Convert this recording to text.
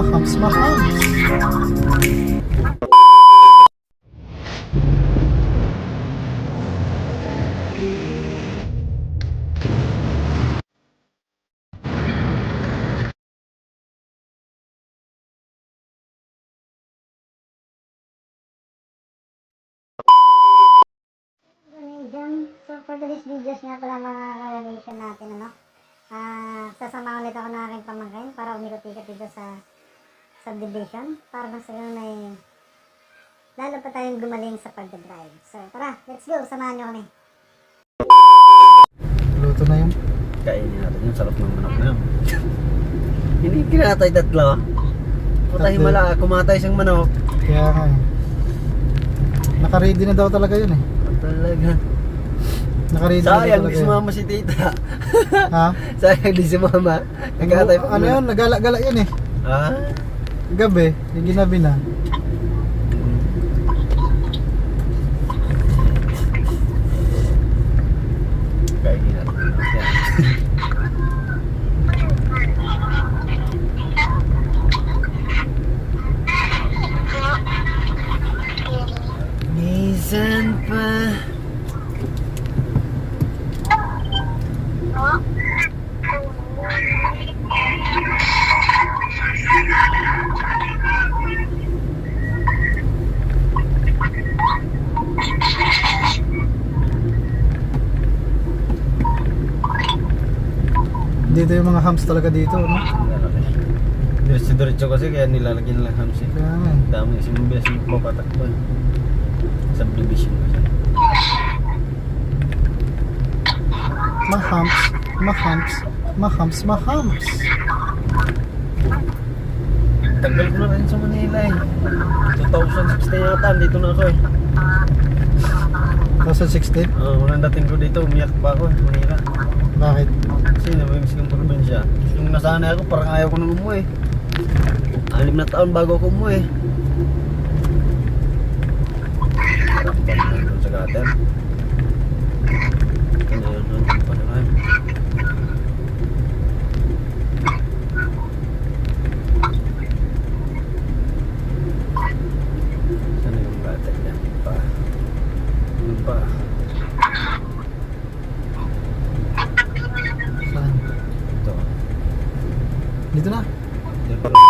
Mahams, mahams. So, for today's videos nga pala mga relation natin, ano? Ah, sasama ulit ako na aking pamangkin para umikot-ikot dito sa subdivision para mas ganun ay lalo pa tayong gumaling sa pagdadrive. So, tara, let's go. Samahan nyo kami. Luto na yun. Kainin natin yung sarap ng manok na yun. Hindi kinatay tatlo. Putay Tatlo. mala, kumatay siyang manok. Kaya nga eh. Naka-ready na daw talaga yun eh. Talaga. Naka-ready na daw Sayang, talaga di yun. sumama si tita. Ha? Sayang, di sumama. Nagkatay pa Ano yun? Nagala-gala yun eh. Ah? Gabi, yung ginabi na. Minsan pa Dito yung mga hams talaga dito, no? Diretso-diretso kasi kaya nilalagyan lang hamsi. Kaya nga eh. Dami kasi mabilis mapatakbo. eh. Subdivision kasi. Mahams, mahams, mahams, mahams. Tagal ko na rin sa Manila eh. 2016 yata, dito na ako eh. 2016? Uh, unang dating ko dito, umiyak pa ako eh, Manila. Bakit? Kasi namimiss kong probinsya. Yung nasanay ako, parang ayaw ko nang umuwi. Anim na taon bago ako umuwi. Parang sa gutter. Dito na. Dito na.